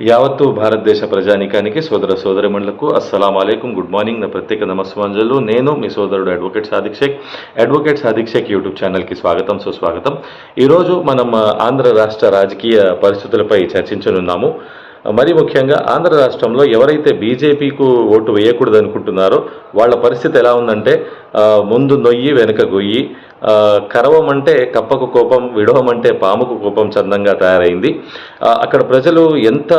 యావత్తు భారతదేశ ప్రజానీకానికి సోదర సోదరిమణులకు అస్సలం అలైకుం. Good morning. నా ప్రత్యేక నమస్వాంజలు నేను మీ సోదరుడు advocate Sadiq Sheikh. Advocate Sadiq Sheikh YouTube ఛానల్కి స్వాగతం. సుస్వాగతం ఈరోజు మనం ఆంధ్ర రాష్ట్ర రాజకీయ పరిస్థితులపై చర్చించనున్నాము. మరి ముఖ్యంగా ఆంధ్ర రాష్ట్రంలో ఎవరైతే బీజేపీకు ఓటు వేయకూడదు అనుకుంటున్నారో వాళ్ళ పరిస్థితి ఎలా ఉందంటే ముందు నొయ్యి వెనుక గొయ్యి కరవమంటే కప్పకు కోపం విడవమంటే పాముకు కోపం చందంగా తయారైంది. అక్కడ ప్రజలు ఎంత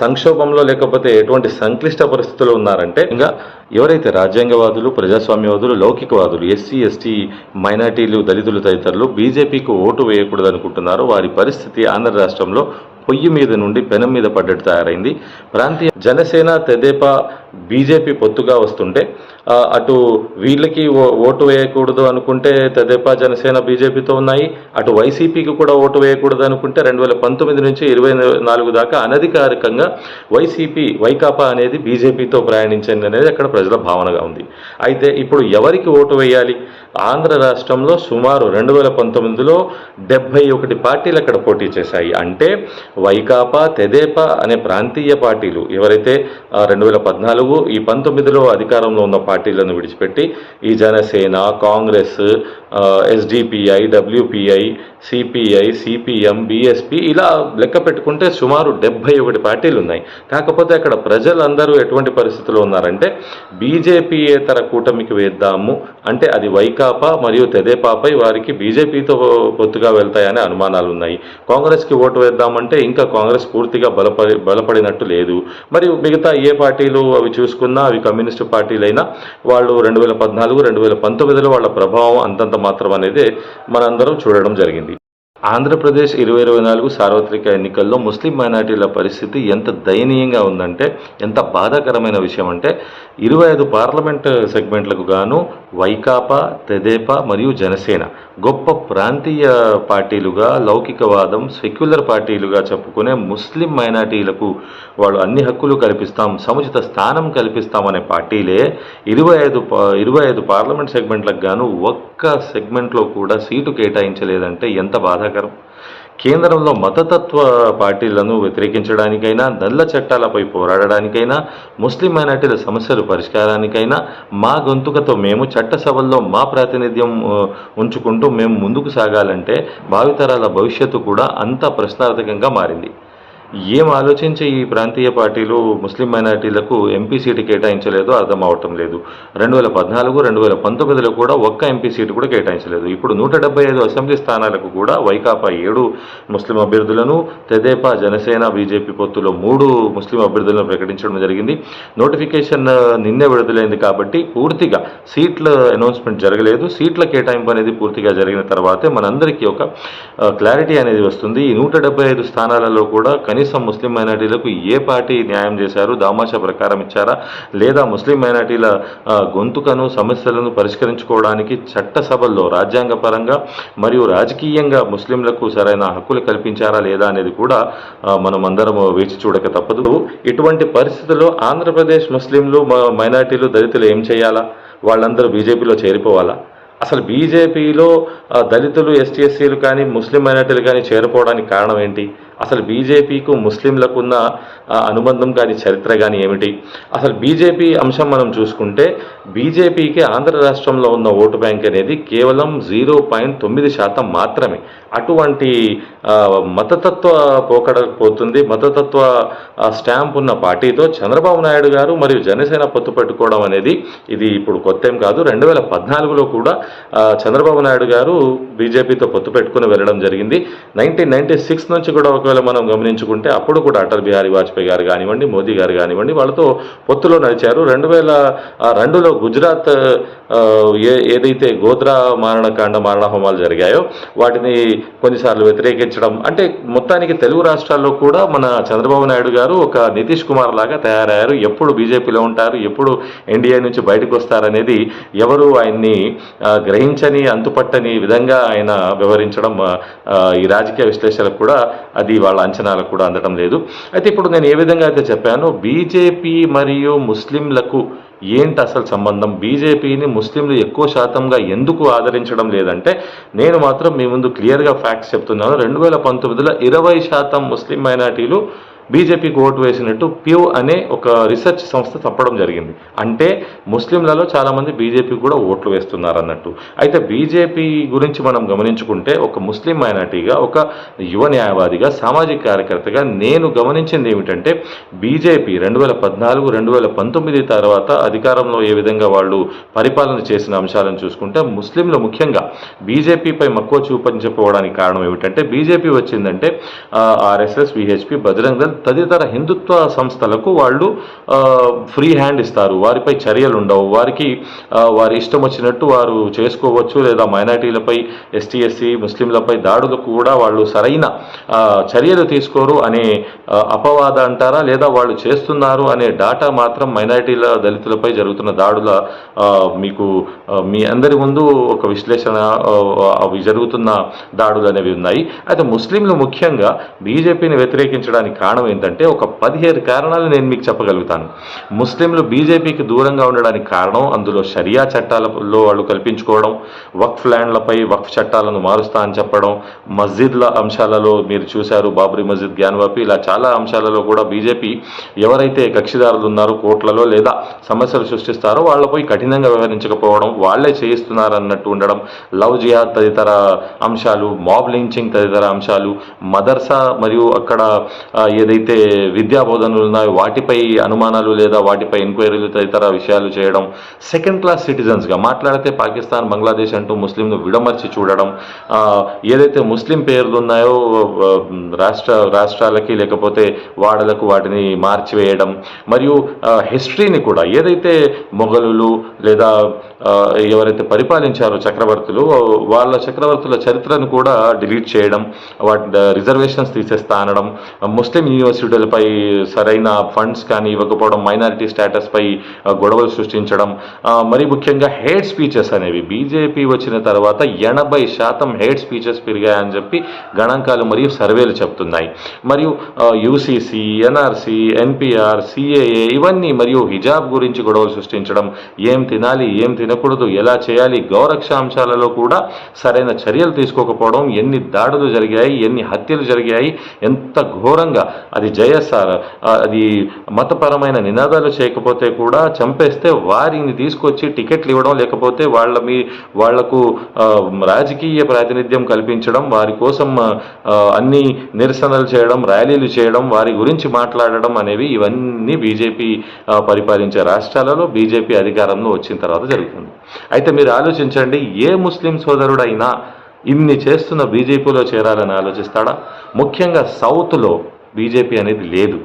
సంక్షోభంలో లేకపోతే ఎటువంటి సంక్లిష్ట పరిస్థితులు ఉన్నారంటే ఇంకా ఎవరైతే రాజ్యాంగవాదులు ప్రజాస్వామ్యవాదులు లౌకికవాదులు ఎస్సీ ఎస్టీ మైనార్టీలు దళితులు తదితరులు బీజేపీకి ఓటు వేయకూడదు అనుకుంటున్నారో వారి పరిస్థితి ఆంధ్ర రాష్ట్రంలో పొయ్యి మీద నుండి పెనం మీద పడ్డట్టు తయారైంది. ప్రాంతీయ జనసేన తెదేపా బీజేపీ పొత్తుగా వస్తుంటే అటు వీళ్ళకి ఓ- ఓటు వేయకూడదు అనుకుంటే తెదేపా జనసేన బీజేపీతో ఉన్నాయి అటు వైసీపీకి కూడా ఓటు వేయకూడదు అనుకుంటే రెండు వేల పంతొమ్మిది నుంచి ఇరవై నాలుగు దాకా అనధికారికంగా వైసీపీ వైకాపా అనేది బీజేపీతో ప్రయాణించింది అనేది అక్కడ ప్రజల భావనగా ఉంది. అయితే ఇప్పుడు ఎవరికి ఓటు వేయాలి? ఆంధ్ర రాష్ట్రంలో సుమారు రెండు వేల పంతొమ్మిదిలో డెబ్బై ఒకటి పార్టీలు అక్కడ పోటీ చేశాయి. అంటే వైకాపా తెదేపా అనే ప్రాంతీయ పార్టీలు ఎవరైతే రెండు వేల పద్నాలుగు ఈ పంతొమ్మిదిలో అధికారంలో ఉన్న పార్టీలను విడిచిపెట్టి ఈ Janasena Congress SDPI WPI CPI CPM BSP ఇలా లెక్క పెట్టుకుంటే సుమారు డెబ్బై ఒకటి పార్టీలు ఉన్నాయి. కాకపోతే అక్కడ ప్రజలందరూ ఎటువంటి పరిస్థితుల్లో ఉన్నారంటే బీజేపీయేతర కూటమికి వేద్దాము అంటే అది వైకాపా మరియు తెదేపాపై వారికి బీజేపీతో పొత్తుగా వెళ్తాయనే అనుమానాలు ఉన్నాయి. కాంగ్రెస్కి ఓటు వేద్దామంటే ఇంకా కాంగ్రెస్ పూర్తిగా బలపడి బలపడినట్టు లేదు. మరియు మిగతా ఏ పార్టీలు అవి చూసుకున్నా అవి కమ్యూనిస్టు పార్టీలైనా వాళ్ళు రెండు వేల పద్నాలుగు రెండు వేల పంతొమ్మిదిలో వాళ్ళ ప్రభావం అంతంత మాత్రం అనేది మనందరం చూడడం జరిగింది. ఆంధ్రప్రదేశ్ ఇరవై ఇరవై నాలుగు సార్వత్రిక ఎన్నికల్లో ముస్లిం మైనార్టీల పరిస్థితి ఎంత దయనీయంగా ఉందంటే ఎంత బాధాకరమైన విషయం అంటే ఇరవై ఐదు పార్లమెంట్ సెగ్మెంట్లకు గాను వైకాపా తెదేపా మరియు జనసేన గొప్ప ప్రాంతీయ పార్టీలుగా లౌకికవాదం సెక్యులర్ పార్టీలుగా చెప్పుకునే ముస్లిం మైనార్టీలకు వాళ్ళు అన్ని హక్కులు కల్పిస్తాం సముచిత స్థానం కల్పిస్తామనే పార్టీలే ఇరవై ఐదు ఇరవై ఐదు పార్లమెంట్ సెగ్మెంట్లకు గాను ఒక్క సెగ్మెంట్లో కూడా సీటు కేటాయించలేదంటే ఎంత బాధాకరం. కేంద్రంలో మతతత్వ పార్టీలను వ్యతిరేకించడానికైనా నల్ల చట్టాలపై పోరాడడానికైనా ముస్లిం మైనార్టీల సమస్యల పరిష్కారానికైనా మా గొంతుకతో మేము చట్టసభల్లో మా ప్రాతినిధ్యం ఉంచుకుంటూ మేము ముందుకు సాగాలంటే భావితరాల భవిష్యత్తు కూడా అంత ప్రశ్నార్థకంగా మారింది. ఏం ఆలోచించి ఈ ప్రాంతీయ పార్టీలు ముస్లిం మైనార్టీలకు ఎంపీ సీటు కేటాయించలేదో అర్థం అవటం లేదు. రెండు వేల పద్నాలుగు రెండు వేల పంతొమ్మిదిలో కూడా ఒక్క ఎంపీ సీటు కూడా కేటాయించలేదు. ఇప్పుడు నూట డెబ్బై ఐదు అసెంబ్లీ స్థానాలకు కూడా వైకాపా ఏడు ముస్లిం అభ్యర్థులను తెదేపా జనసేన బీజేపీ పొత్తులో మూడు ముస్లిం అభ్యర్థులను ప్రకటించడం జరిగింది. నోటిఫికేషన్ నిన్నే విడుదలైంది కాబట్టి పూర్తిగా సీట్ల అనౌన్స్మెంట్ జరగలేదు. సీట్ల కేటాయింపు అనేది పూర్తిగా జరిగిన తర్వాతే మనందరికీ ఒక క్లారిటీ అనేది వస్తుంది. ఈ నూట డెబ్బై ఐదు స్థానాలలో కూడా కనీసం ముస్లిం మైనార్టీలకు ఏ పార్టీ న్యాయం చేశారు దామాషా ప్రకారం ఇచ్చారా? లేదా ముస్లిం మైనార్టీల గొంతుకను సమస్యలను పరిష్కరించుకోవడానికి చట్టసభల్లో రాజ్యాంగపరంగా మరియు రాజకీయంగా ముస్లింలకు సరైన హక్కులు కల్పించారా లేదా అనేది కూడా మనం అందరం వేచి చూడక తప్పదు. ఇటువంటి పరిస్థితుల్లో ఆంధ్రప్రదేశ్ ముస్లింలు మ- మైనార్టీలు దళితులు ఏం చేయాలా? వాళ్ళందరూ బీజేపీలో చేరిపోవాలా? అసలు బీజేపీలో దళితులు ఎస్టీ ఎస్సీలు కానీ ముస్లిం మైనార్టీలు కానీ చేరిపోవడానికి కారణం ఏంటి? అసలు బీజేపీకు ముస్లింలకు ఉన్న అనుబంధం కానీ చరిత్ర కానీ ఏమిటి? అసలు బీజేపీ అంశం మనం చూసుకుంటే బీజేపీకి ఆంధ్ర రాష్ట్రంలో ఉన్న ఓటు బ్యాంక్ అనేది కేవలం జీరో పాయింట్ తొమ్మిది శాతం మాత్రమే. అటువంటి మతతత్వ పోకడ పోతుంది మతతత్వ స్టాంప్ ఉన్న పార్టీతో చంద్రబాబు నాయుడు గారు మరియు జనసేన పొత్తు పెట్టుకోవడం అనేది ఇది ఇప్పుడు కొత్త ఏం కాదు. రెండు వేల పద్నాలుగులో కూడా చంద్రబాబు నాయుడు గారు బీజేపీతో పొత్తు పెట్టుకుని వెళ్ళడం జరిగింది. నైన్టీన్ నైన్టీ సిక్స్ నుంచి కూడా ఒకవేళ మనం గమనించుకుంటే అప్పుడు కూడా అటల్ బిహారీ వాజ్పేయి గారు కానివ్వండి మోదీ గారు కానివ్వండి వాళ్ళతో పొత్తులో నడిచారు. రెండు వేల రెండులో గుజరాత్ ఏ ఏదైతే గోద్రా మారణకాండ మారణ హోమాలు జరిగాయో వాటిని కొన్నిసార్లు వ్యతిరేకించడం అంటే మొత్తానికి తెలుగు రాష్ట్రాల్లో కూడా మన చంద్రబాబు నాయుడు గారు ఒక నితీష్ కుమార్ లాగా తయారయ్యారు. ఎప్పుడు బీజేపీలో ఉంటారు ఎప్పుడు ఎన్డీఏ నుంచి బయటకు వస్తారనేది ఎవరు ఆయన్ని గ్రహించని అంతుపట్టని విధంగా ఆయన వ్యవహరించడం ఈ రాజకీయ విశ్లేషణకు కూడా అది వాళ్ళ అంచనాలకు కూడా అందడం లేదు. అయితే ఇప్పుడు నేను ఏ విధంగా అయితే చెప్పానో బీజేపీ మరియు ముస్లింలకు ఏంటి అసలు సంబంధం? బీజేపీని ముస్లింలు ఎక్కువ శాతంగా ఎందుకు ఆదరించడం లేదంటే నేను మాత్రం మీ ముందు క్లియర్గా ఫ్యాక్ట్స్ చెప్తున్నాను. రెండు వేల పంతొమ్మిదిలో ఇరవై శాతం ముస్లిం మైనార్టీలు బీజేపీకి ఓటు వేసినట్టు ప్యూ అనే ఒక రీసెర్చ్ సంస్థ చెప్పడం జరిగింది. అంటే ముస్లింలలో చాలామంది బీజేపీ కూడా ఓట్లు వేస్తున్నారు అన్నట్టు అయితే బీజేపీ గురించి మనం గమనించుకుంటే ఒక ముస్లిం మైనార్టీగా ఒక యువ న్యాయవాదిగా సామాజిక కార్యకర్తగా నేను గమనించింది ఏమిటంటే బీజేపీ రెండు వేల పద్నాలుగు రెండు వేల పంతొమ్మిది తర్వాత అధికారంలో ఏ విధంగా వాళ్ళు పరిపాలన చేసిన అంశాలను చూసుకుంటే ముస్లింలు ముఖ్యంగా బీజేపీపై మక్కువ చూపించకపోవడానికి కారణం ఏమిటంటే బీజేపీ వచ్చిందంటే ఆర్ఎస్ఎస్ విహెచ్పి బజరంగ్ దళ్ తదితర హిందుత్వ సంస్థలకు వాళ్ళు ఫ్రీ హ్యాండ్ ఇస్తారు. వారిపై చర్యలు ఉండవు. వారికి వారి ఇష్టం వచ్చినట్టు వారు చేసుకోవచ్చు లేదా మైనార్టీలపై ఎస్టీ ఎస్సీ ముస్లింలపై దాడులకు కూడా వాళ్ళు సరైన చర్యలు తీసుకోరు అనే అపవాద అంటారా? లేదా వాళ్ళు చేస్తున్నారు అనే డాటా మాత్రం మైనారిటీల దళితులపై జరుగుతున్న దాడుల మీకు మీ అందరి ముందు ఒక విశ్లేషణ అవి జరుగుతున్న దాడులు అనేవి ఉన్నాయి. అయితే ముస్లింలు ముఖ్యంగా బీజేపీని వ్యతిరేకించడానికి కారణం ఏంటంటే ఒక పదిహేను కారణాలు నేను మీకు చెప్పగలుగుతాను. ముస్లింలు బీజేపీకి దూరంగా ఉండడానికి కారణం అందులో షరియా చట్టాలలో వాళ్ళు కల్పించుకోవడం వక్ఫ్ ల్యాండ్లపై వక్ఫ్ చట్టాలను మారుస్తా అని చెప్పడం మస్జిద్ల అంశాలలో మీరు చూశారు బాబ్రీ మస్జిద్ జ్ఞానవాపి ఇలా చాలా అంశాలలో కూడా బీజేపీ ఎవరైతే కక్షిదారులు ఉన్నారో కోట్లలో లేదా సమస్యలు సృష్టిస్తారో వాళ్ళపై కఠినంగా వ్యవహరించకపోవడం వాళ్ళే చేయిస్తున్నారు అన్నట్టు ఉండడం లవ్ జిహాద్ తదితర అంశాలు మాబ్ లించింగ్ తదితర అంశాలు మదర్సా మరియు అక్కడ ఏదైతే ఏదైతే విద్యా బోధనలు ఉన్నాయో వాటిపై అనుమానాలు లేదా వాటిపై ఎంక్వైరీలు తదితర విషయాలు చేయడం సెకండ్ క్లాస్ సిటిజన్స్గా మాట్లాడితే పాకిస్తాన్ బంగ్లాదేశ్ అంటూ ముస్లింను విడమర్చి చూడడం ఏదైతే ముస్లిం పేర్లు ఉన్నాయో రాష్ట్ర రాష్ట్రాలకి లేకపోతే వాడలకు వాటిని మార్చివేయడం మరియు హిస్టరీని కూడా ఏదైతే మొఘలులు లేదా ఎవరైతే పరిపాలించారో చక్రవర్తులు వాళ్ళ చక్రవర్తుల చరిత్రను కూడా డిలీట్ చేయడం వాటి రిజర్వేషన్స్ తీసేస్తా అనడం ముస్లిం యూనివర్సిటీలపై సరైన ఫండ్స్ కానీ ఇవ్వకపోవడం మైనారిటీ స్టేటస్పై గొడవలు సృష్టించడం మరి ముఖ్యంగా హేట్ స్పీచెస్ అనేవి. బీజేపీ వచ్చిన తర్వాత ఎనభై శాతం హేట్ స్పీచెస్ పెరిగాయని చెప్పి గణాంకాలు మరియు సర్వేలు చెప్తున్నాయి. మరియు యూసీసీ ఎన్ఆర్సీ ఎన్పిఆర్ సిఏఏ ఇవన్నీ మరియు హిజాబ్ గురించి గొడవలు సృష్టించడం. ఏం తినాలి ఏం తినకూడదు ఎలా చేయాలి గౌరక్ష అంశాలలో కూడా సరైన చర్యలు తీసుకోకపోవడం ఎన్ని దాడులు జరిగాయి ఎన్ని హత్యలు జరిగాయి ఎంత ఘోరంగా. అది జయసార్ అది మతపరమైన నినాదాలు చేయకపోతే కూడా చంపేస్తే వారిని తీసుకొచ్చి టికెట్లు ఇవ్వడం లేకపోతే వాళ్ళ మీ వాళ్ళకు రాజకీయ ప్రాతినిధ్యం కల్పించడం వారి కోసం అన్ని నిరసనలు చేయడం ర్యాలీలు చేయడం వారి గురించి మాట్లాడడం అనేవి ఇవన్నీ బీజేపీ పరిపాలించే రాష్ట్రాలలో బీజేపీ అధికారంలో వచ్చిన తర్వాత జరుగుతుంది. అయితే మీరు ఆలోచించండి ఏ ముస్లిం సోదరుడైనా ఇన్ని చేస్తున్న బీజేపీలో చేరాలని ఆలోచిస్తాడా? ముఖ్యంగా సౌత్లో బీజేపీ అనేది లేదు.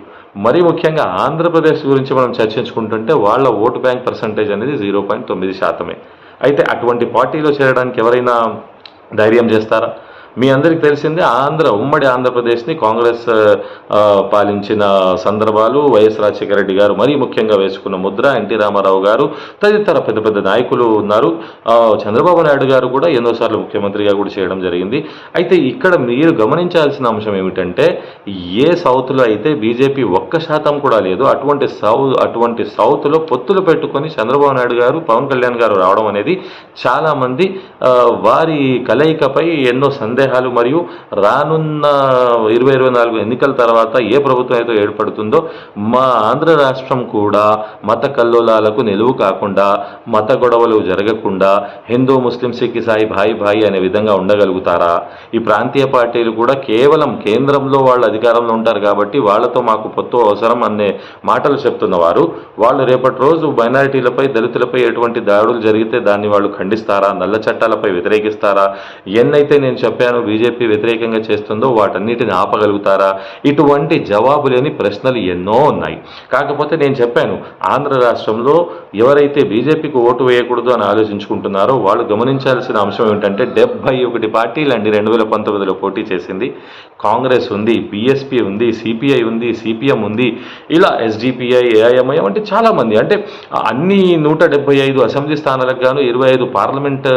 మరీ ముఖ్యంగా ఆంధ్రప్రదేశ్ గురించి మనం చర్చించుకుంటుంటే వాళ్ళ ఓటు బ్యాంక్ పర్సంటేజ్ అనేది జీరో పాయింట్ తొమ్మిది శాతమే. అయితే అటువంటి పార్టీలో చేరడానికి ఎవరైనా ధైర్యం చేస్తారా? మీ అందరికి తెలిసిందే ఆంధ్ర ఉమ్మడి ఆంధ్రప్రదేశ్ని కాంగ్రెస్ పాలించిన సందర్భాలు వైఎస్ రాజశేఖర రెడ్డి గారు మరీ ముఖ్యంగా వేసుకున్న ముద్ర. ఎన్టీ రామారావు గారు తదితర పెద్ద పెద్ద నాయకులు ఉన్నారు. చంద్రబాబు నాయుడు గారు కూడా ఎన్నోసార్లు ముఖ్యమంత్రిగా కూడా చేయడం జరిగింది. అయితే ఇక్కడ మీరు గమనించాల్సిన అంశం ఏమిటంటే ఏ సౌత్లో అయితే బీజేపీ ఒక్క శాతం కూడా లేదు అటువంటి సౌ అటువంటి సౌత్లో పొత్తులు పెట్టుకొని చంద్రబాబు నాయుడు గారు పవన్ కళ్యాణ్ గారు రావడం అనేది చాలామంది వారి కలయికపై ఎన్నో సందేహాలు మరియు రానున్న ఇరవై ఇరవై నాలుగు ఎన్నికల తర్వాత ఏ ప్రభుత్వం అయితే ఏర్పడుతుందో మా ఆంధ్ర రాష్ట్రం కూడా మత కల్లోలాలకు నిలువు కాకుండా మత గొడవలు జరగకుండా హిందూ ముస్లిం సిక్ ఇసాయి భాయి భాయి అనే విధంగా ఉండగలుగుతారా? ఈ ప్రాంతీయ పార్టీలు కూడా కేవలం కేంద్రంలో వాళ్ళు అధికారంలో ఉంటారు కాబట్టి వాళ్ళతో మాకు పొత్తు అవసరం అనే మాటలు చెప్తున్న వారు వాళ్ళు రేపటి రోజు మైనారిటీలపై దళితులపై ఎటువంటి దాడులు జరిగితే దాన్ని వాళ్ళు ఖండిస్తారా? నల్ల చట్టాలపై వ్యతిరేకిస్తారా? ఎన్నైతే నేను చెప్పాను బీజేపీ వ్యతిరేకంగా చేస్తుందో వాటన్నిటిని ఆపగలుగుతారా? ఇటువంటి జవాబు లేని ప్రశ్నలు ఎన్నో ఉన్నాయి. కాకపోతే నేను చెప్పాను ఆంధ్ర రాష్ట్రంలో ఎవరైతే బీజేపీకి ఓటు వేయకూడదు అని ఆలోచించుకుంటున్నారో వాళ్ళు గమనించాల్సిన అంశం ఏమిటంటే డెబ్బై ఒకటి పార్టీలు అండి రెండు వేల పంతొమ్మిదిలో పోటీ చేసింది. కాంగ్రెస్ ఉంది బీఎస్పీ ఉంది సిపిఐ ఉంది సిపిఎం ఉంది ఇలా ఎస్డిపిఐ ఏఐఎంఐ అంటే చాలామంది. అంటే అన్ని నూట డెబ్బై ఐదు అసెంబ్లీ స్థానాలకు గాను ఇరవై ఐదు పార్లమెంట్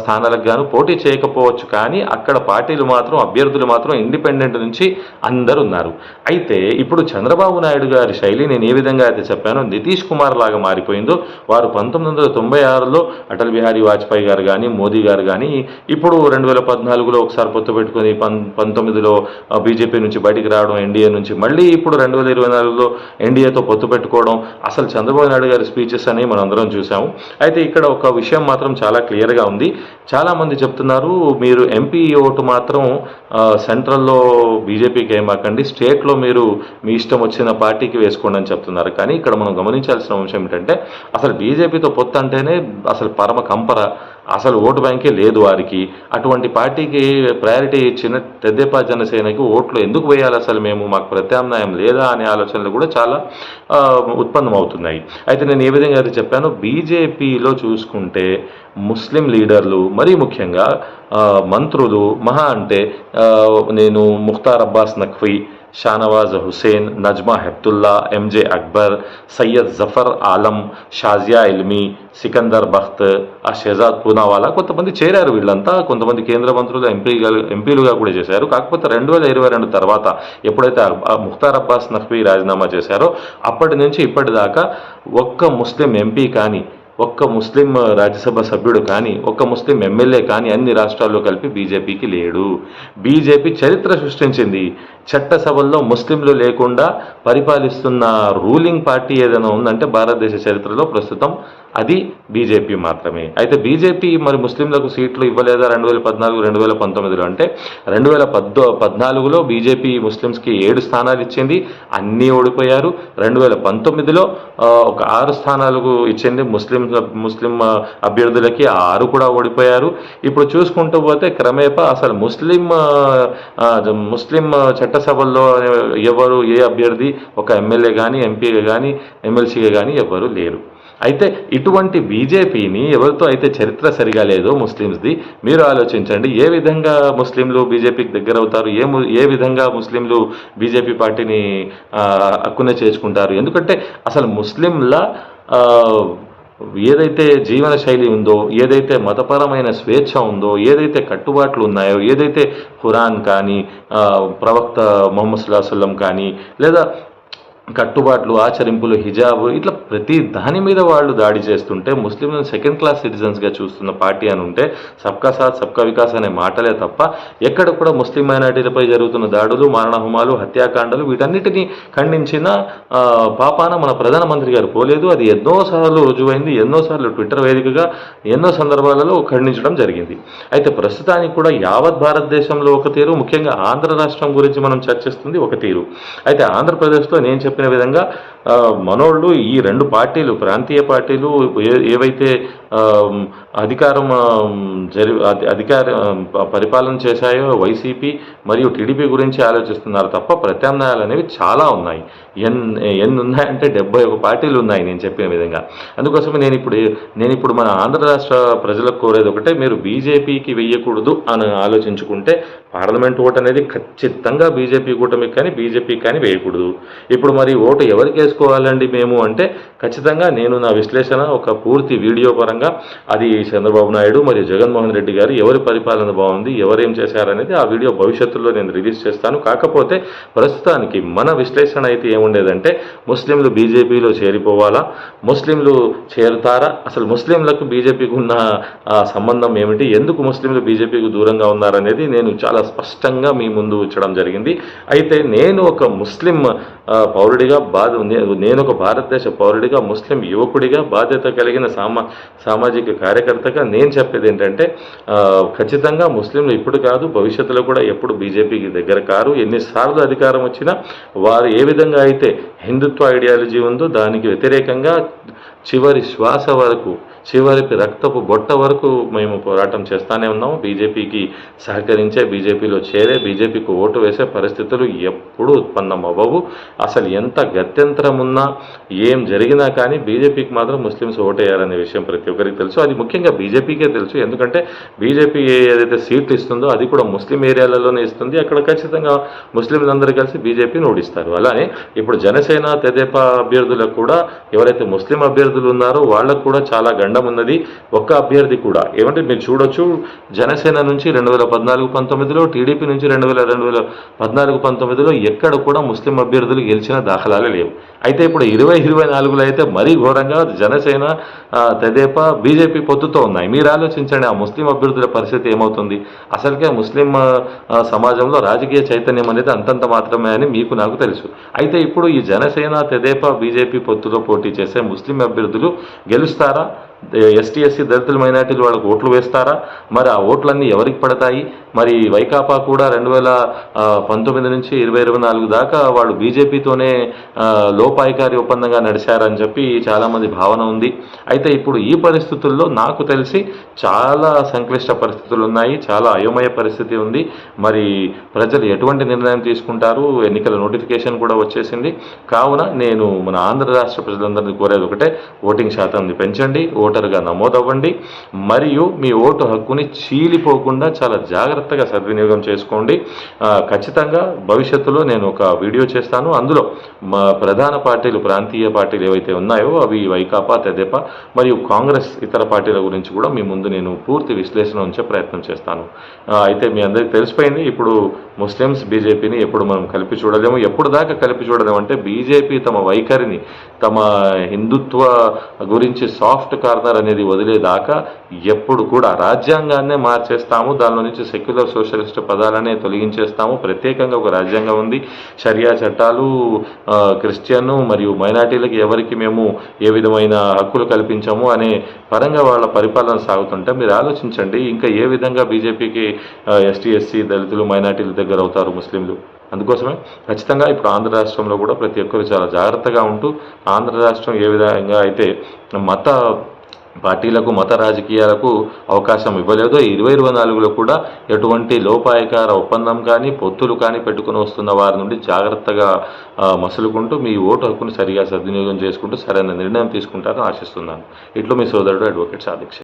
స్థానాలకు గాను పోటీ చేయకపోవచ్చు. కానీ అక్కడ పార్టీలు మాత్రం అభ్యర్థులు మాత్రం ఇండిపెండెంట్ నుంచి అందరు ఉన్నారు అయితే ఇప్పుడు చంద్రబాబు నాయుడు గారి శైలి నేను ఏ విధంగా అయితే చెప్పానో నితీష్ కుమార్ లాగా మారిపోయిందో వారు పంతొమ్మిది వందల తొంభై ఆరులో అటల్ బిహారీ వాజ్పేయి గారు కానీ మోదీ గారు కానీ ఇప్పుడు రెండు వేల పద్నాలుగులో ఒకసారి పొత్తు పెట్టుకుని పం పంతొమ్మిదిలో బీజేపీ నుంచి బయటికి రావడం ఎన్డీఏ నుంచి మళ్ళీ ఇప్పుడు రెండు వేల ఇరవై నాలుగులో ఎన్డీఏతో పొత్తు పెట్టుకోవడం అసలు చంద్రబాబు నాయుడు గారి స్పీచెస్ అని మనం అందరం చూసాము అయితే ఇక్కడ ఒక విషయం మాత్రం చాలా క్లియర్గా ఉంది. చాలామంది చెప్తున్నారు మీరు ఎంపీ ఓటు మాత్రం సెంట్రల్లో బీజేపీకి ఏమాకండి స్టేట్లో మీరు మీ ఇష్టం వచ్చిన పార్టీకి వేసుకోండి అని చెప్తున్నారు. కానీ ఇక్కడ మనం గమనించాల్సిన అంశం ఏంటంటే అసలు బీజేపీతో పొత్తు అంటేనే అసలు పరమ కంపర. అసలు ఓటు బ్యాంకే లేదు వారికి. అటువంటి పార్టీకి ప్రయారిటీ ఇచ్చిన తెద్దేపా జనసేనకి ఓట్లు ఎందుకు వేయాలి అసలు మేము? మాకు ప్రత్యామ్నాయం లేదా అనే ఆలోచనలు కూడా చాలా ఉత్పన్నమవుతున్నాయి. అయితే నేను ఏ విధంగా అయితే చెప్పాను బీజేపీలో చూసుకుంటే ముస్లిం లీడర్లు మరీ ముఖ్యంగా మంత్రులు మహా అంటే నేను ముఖ్తార్ అబ్బాస్ నఖ్వీ షానవాజ్ హుసేన్ నజ్మా హెప్తుల్లా ఎంజే అక్బర్ సయ్యద్ జఫర్ ఆలం షాజియా ఇల్మీ సికందర్ బఖ్త్ ఆ షెజాద్ పూనావాలా కొంతమంది చేరారు వీళ్ళంతా. కొంతమంది కేంద్ర మంత్రులు ఎంపీగా ఎంపీలుగా కూడా చేశారు. కాకపోతే రెండు వేల ఇరవై రెండు తర్వాత ఎప్పుడైతే ముఖ్తార్ అబ్బాస్ నఖ్వీ రాజీనామా చేశారో అప్పటి నుంచి ఇప్పటిదాకా ఒక్క ముస్లిం ఎంపీ కానీ ఒక్క ముస్లిం రాజ్యసభ సభ్యుడు కానీ ఒక్క ముస్లిం ఎమ్మెల్యే కానీ అన్ని రాష్ట్రాల్లో కలిపి బీజేపీకి లేడు. బీజేపీ చరిత్ర సృష్టించింది. చట్టసభల్లో ముస్లింలు లేకుండా పరిపాలిస్తున్న రూలింగ్ పార్టీ ఏదైనా ఉందంటే భారతదేశ చరిత్రలో ప్రస్తుతం అది బీజేపీ మాత్రమే. అయితే బీజేపీ మరి ముస్లింలకు సీట్లు ఇవ్వలేదా రెండు వేల పద్నాలుగు రెండు వేల పంతొమ్మిదిలో? అంటే రెండు వేల పద్దో పద్నాలుగులో బీజేపీ ముస్లింస్కి ఏడు స్థానాలు ఇచ్చింది అన్నీ ఓడిపోయారు. రెండు వేల పంతొమ్మిదిలో ఒక ఆరు స్థానాలకు ఇచ్చింది ముస్లిం ముస్లిం అభ్యర్థులకి ఆరు కూడా ఓడిపోయారు. ఇప్పుడు చూసుకుంటూ పోతే క్రమేపా అసలు ముస్లిం ముస్లిం చట్టసభల్లో ఎవరు ఏ అభ్యర్థి ఒక ఎమ్మెల్యే కానీ ఎంపీగా కానీ ఎమ్మెల్సీగా కానీ ఎవరు లేరు. అయితే ఇటువంటి బీజేపీని ఎవరితో అయితే చరిత్ర సరిగా లేదో ముస్లిమ్స్ది మీరు ఆలోచించండి ఏ విధంగా ముస్లింలు బీజేపీకి దగ్గర అవుతారు? ఏ ఏ విధంగా ముస్లింలు బీజేపీ పార్టీని ఆ, చేసుకుంటారు చేర్చుకుంటారు? ఎందుకంటే అసలు ముస్లింల ఏదైతే జీవన శైలి ఉందో ఏదైతే మతపరమైన స్వేచ్ఛ ఉందో ఏదైతే కట్టుబాట్లు ఉన్నాయో ఏదైతే ఖురాన్ కానీ ప్రవక్త మొహమ్మద్ సుల్లాహం కానీ లేదా కట్టుబాట్లు ఆచరింపులు హిజాబ్ ఇట్లా ప్రతి దాని మీద వాళ్ళు దాడి చేస్తుంటే ముస్లింలను సెకండ్ క్లాస్ సిటిజన్స్గా చూస్తున్న పార్టీ అని ఉంటే సబ్కా సాత్ సబ్కా వికాస్ అనే మాటలే తప్ప ఎక్కడ కూడా ముస్లిం మైనార్టీలపై జరుగుతున్న దాడులు మారణహోమాలు హత్యాకాండలు వీటన్నిటిని ఖండించిన పాపాన మన ప్రధానమంత్రి గారు పోలేదు. అది ఎన్నోసార్లు రుజువైంది ఎన్నోసార్లు ట్విట్టర్ వేదికగా ఎన్నో సందర్భాలలో ఖండించడం జరిగింది. అయితే ప్రస్తుతానికి కూడా యావత్ భారతదేశంలో ఒక తీరు ముఖ్యంగా ఆంధ్ర రాష్ట్రం గురించి మనం చర్చిస్తుంది ఒక తీరు. అయితే ఆంధ్రప్రదేశ్లో నేను చెప్పిన విధంగా మనోళ్ళు ఈ రెండు పార్టీలు ప్రాంతీయ పార్టీలు ఏవైతే అధికారం జరి అధికార పరిపాలన చేశాయో వైసీపీ మరియు టీడీపీ గురించి ఆలోచిస్తున్నారు తప్ప ప్రత్యామ్నాయాలు అనేవి చాలా ఉన్నాయి. ఎన్ ఎన్ని ఉన్నాయంటే డెబ్బై ఒక పార్టీలు ఉన్నాయి నేను చెప్పిన విధంగా. అందుకోసమే నేను ఇప్పుడు నేను ఇప్పుడు మన ఆంధ్ర రాష్ట్ర ప్రజలకు కోరేది ఒకటే మీరు బీజేపీకి వెయ్యకూడదు అని ఆలోచించుకుంటే పార్లమెంట్ ఓటు అనేది ఖచ్చితంగా బీజేపీ కూటమికి కానీ బీజేపీకి కానీ వేయకూడదు. ఇప్పుడు మరి ఓటు ఎవరికి వేసుకోవాలండి మేము అంటే ఖచ్చితంగా నేను నా విశ్లేషణ ఒక పూర్తి వీడియో పరంగా అది చంద్రబాబు నాయుడు మరియు జగన్మోహన్ రెడ్డి గారు ఎవరి పరిపాలన బాగుంది ఎవరేం చేశారనేది ఆ వీడియో భవిష్యత్తులో నేను రిలీజ్ చేస్తాను. కాకపోతే ప్రస్తుతానికి మన విశ్లేషణ అయితే ఏముండేదంటే ముస్లింలు బీజేపీలో చేరిపోవాలా ముస్లింలు చేరుతారా అసలు ముస్లింలకు బీజేపీకి ఉన్న సంబంధం ఏమిటి ఎందుకు ముస్లింలు బీజేపీకి దూరంగా ఉన్నారనేది నేను చాలా స్పష్టంగా మీ ముందు ఉంచడం జరిగింది. అయితే నేను ఒక ముస్లిం ఆ, పౌరుడిగా బాధ నేను ఒక భారతదేశ పౌరుడిగా ముస్లిం యువకుడిగా బాధ్యత కలిగిన సామా సామాజిక కార్యకర్తగా నేను చెప్పేది ఏంటంటే ఖచ్చితంగా ముస్లింలు ఇప్పుడు కాదు భవిష్యత్తులో కూడా ఎప్పుడు బీజేపీకి దగ్గర కారు ఎన్నిసార్లు అధికారం వచ్చినా వారు ఏ విధంగా అయితే హిందుత్వ ఐడియాలజీ ఉందో దానికి వ్యతిరేకంగా చివరి శ్వాస వరకు చివరికి రక్తపు బొట్ట వరకు మేము పోరాటం చేస్తానే ఉన్నాము. బీజేపీకి సహకరించే బీజేపీలో చేరే బీజేపీకి ఓటు వేసే పరిస్థితులు ఎప్పుడూ ఉత్పన్నం అవ్వవు అసలు ఎంత గత్యంతరం ఉన్నా ఏం జరిగినా కానీ బీజేపీకి మాత్రం ముస్లిమ్స్ ఓటేయాలనే విషయం ప్రతి ఒక్కరికి తెలుసు. అది ముఖ్యంగా బీజేపీకే తెలుసు. ఎందుకంటే బీజేపీ ఏదైతే సీట్లు ఇస్తుందో అది కూడా ముస్లిం ఏరియాలలోనే ఇస్తుంది. అక్కడ ఖచ్చితంగా ముస్లింలందరూ కలిసి బీజేపీని ఓడిస్తారు. అలానే ఇప్పుడు జనసేన తెదేపా అభ్యర్థులకు కూడా ఎవరైతే ముస్లిం అభ్యర్థులు ఉన్నారో వాళ్ళకు కూడా చాలా గంట గండం ఉన్నది. ఒక్క అభ్యర్థి కూడా. ఏమంటే మీరు చూడొచ్చు జనసేన నుంచి రెండు వేల పద్నాలుగు పంతొమ్మిదిలో టీడీపీ నుంచి రెండు వేల రెండు వేల పద్నాలుగు పంతొమ్మిదిలో ఎక్కడ కూడా ముస్లిం అభ్యర్థులు గెలిచిన దాఖలాలే లేవు. అయితే ఇప్పుడు ఇరవై ఇరవై నాలుగులో అయితే మరీ ఘోరంగా జనసేన తెదేపా బీజేపీ పొత్తుతో ఉన్నాయి. మీరు ఆలోచించండి ఆ ముస్లిం అభ్యర్థుల పరిస్థితి ఏమవుతుంది? అసలుకే ముస్లిం సమాజంలో రాజకీయ చైతన్యం అనేది అంతంత మాత్రమే అని మీకు నాకు తెలుసు. అయితే ఇప్పుడు ఈ జనసేన తెదేపా బీజేపీ పొత్తులో పోటీ చేసే ముస్లిం అభ్యర్థులు గెలుస్తారా? ఎస్టీ ఎస్సీ దళితుల మైనార్టీలు వాళ్ళకు ఓట్లు వేస్తారా? మరి ఆ ఓట్లన్నీ ఎవరికి పడతాయి? మరి వైకాపా కూడా రెండు వేల పంతొమ్మిది నుంచి ఇరవై ఇరవై నాలుగు దాకా వాళ్ళు బీజేపీతోనే లో లోపాయికారి ఒప్పందంగా నడిచారని చెప్పి చాలామంది భావన ఉంది. అయితే ఇప్పుడు ఈ పరిస్థితుల్లో నాకు తెలిసి చాలా సంక్లిష్ట పరిస్థితులు ఉన్నాయి చాలా అయోమయ పరిస్థితి ఉంది. మరి ప్రజలు ఎటువంటి నిర్ణయం తీసుకుంటారు? ఎన్నికల నోటిఫికేషన్ కూడా వచ్చేసింది. కావున నేను మన ఆంధ్ర రాష్ట్ర ప్రజలందరినీ కోరేది ఒకటే ఓటింగ్ శాతాన్ని పెంచండి ఓటరుగా నమోదవ్వండి. మరియు మీ ఓటు హక్కుని చీలిపోకుండా చాలా జాగ్రత్తగా సద్వినియోగం చేసుకోండి. ఖచ్చితంగా భవిష్యత్తులో నేను ఒక వీడియో చేస్తాను. అందులో మా ప్రధాన పార్టీలు ప్రాంతీయ పార్టీలు ఏవైతే ఉన్నాయో అవి వైకాపా తెదేపా మరియు కాంగ్రెస్ ఇతర పార్టీల గురించి కూడా మీ ముందు నేను పూర్తి విశ్లేషణ ఉంచే ప్రయత్నం చేస్తాను. అయితే మీ అందరికీ తెలిసిపోయింది ఇప్పుడు ముస్లిమ్స్ బీజేపీని ఎప్పుడు మనం కలిపి చూడలేము. ఎప్పుడు దాకా కలిపి చూడలేము అంటే బీజేపీ తమ వైఖరిని తమ హిందుత్వ గురించి సాఫ్ట్ కార్నర్ అనేది వదిలేదాకా ఎప్పుడు కూడా రాజ్యాంగాన్నే మార్చేస్తాము దానిలో నుంచి సెక్యులర్ సోషలిస్ట్ పదాలనే తొలగించేస్తాము. ప్రత్యేకంగా ఒక రాజ్యాంగం ఉంది. షరియా చట్టాలు క్రిస్టియన్ మరియు మైనార్టీలకి ఎవరికి మేము ఏ విధమైన హక్కులు కల్పించాము అనే పరంగా వాళ్ళ పరిపాలన సాగుతుంటే మీరు ఆలోచించండి ఇంకా ఏ విధంగా బీజేపీకి ఎస్టీ ఎస్సీ దళితులు మైనార్టీల దగ్గర అవుతారు ముస్లింలు? అందుకోసమే ఖచ్చితంగా ఇప్పుడు ఆంధ్ర రాష్ట్రంలో కూడా ప్రతి ఒక్కరు చాలా జాగ్రత్తగా ఉంటూ ఆంధ్ర రాష్ట్రం ఏ విధంగా అయితే మత పార్టీలకు మత రాజకీయాలకు అవకాశం ఇవ్వలేదు ఇరవై ఇరవై నాలుగులో కూడా ఎటువంటి లోపాయకార ఒప్పందం కానీ పొత్తులు కానీ పెట్టుకుని వస్తున్న వారి నుండి జాగ్రత్తగా మసులుకుంటూ మీ ఓటు హక్కును సరిగా సద్వినియోగం చేసుకుంటూ సరైన నిర్ణయం తీసుకుంటారని ఆశిస్తున్నాను. ఇట్లో మీ సోదరుడు అడ్వకేట్ సాధిక్ష.